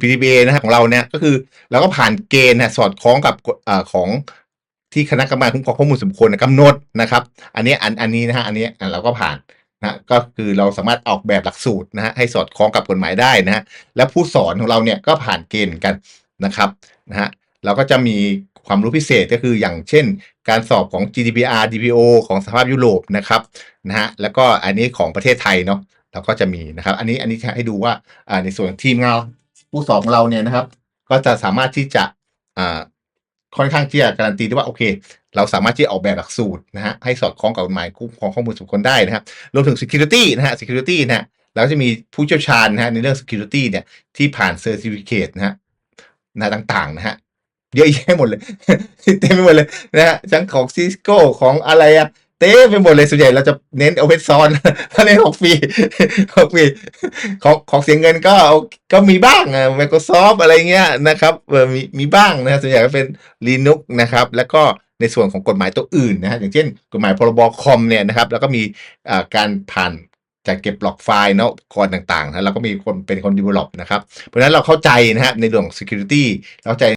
PDPA นะฮะของเราเนี่ยก็คือเราก็ผ่านเกณฑ์นะสอดคล้องกับอของที่คณะกรรมการคุ้มครองข้อมูลส่วนบุคคลกำหนดนะครับ อันนี้อันอันนี้นะฮะอันนี้เราก็ผ่านนะก็คือเราสามารถออกแบบหลักสูตรนะฮะให้สอดคล้องกับกฎหมายได้นะฮะและผู้สอนของเราเนี่ยก็ผ่านเกณฑ์กันนะครับนะฮะเราก็จะมีความรู้พิเศษก็คืออย่างเช่น การสอบของ GDPR DPO ของสภาพยุโรปนะครับนะฮะแล้วก็อันนี้ของประเทศไทยเนาะเราก็จะมีนะครับ อันนี้อันนี้ให้ดูว่าในส่วนทีมงาน ผู้สองเราเนี่ยนะครับ ก็จะสามารถที่จะอ่าค่อนข้างที่จะการันตีได้ว่าโอเค เราสามารถที่จะออกแบบหลักสูตรนะฮะให้สอดคล้องกับกฎหมายคุ้มครองข้อมูลส่วนบุคคลได้นะครับรวมถึง security นะฮะ security นะฮะแล้วก็จะมีผู้เชี่ยวชาญนะฮะในเรื่อง security เนี่ยที่ผ่าน certificate นะฮะนะต่างๆนะฮะเยอะแยะหมดเลยเต็มไปหมดเลยนะฮะทั้งของ Cisco ของอะไรอะ เต็มไปหมดเลยส่วนใหญ่เราจะเน้น open source ถ้าเน้นของฟรีของฟรีของของเสียเงินก็ก็มีบ้างอะ Microsoft อะไรเงี้ยนะครับเออมีมีบ้างนะส่วนใหญ่ก็เป็น Linux นะครับ แล้วก็ในส่วนของกฎหมายตัวอื่นนะฮะอย่างเช่น กฎหมายพรบคอมเนี่ยนะครับ แล้วก็มีอ่าการผ่านจัดเก็บบล็อกไฟล์เนาะก่อนต่างๆนะแล้วก็มีคนเป็นคน develop นะครับ เพราะฉะนั้นเราเข้าใจนะฮะในเรื่องของ security เข้าใจ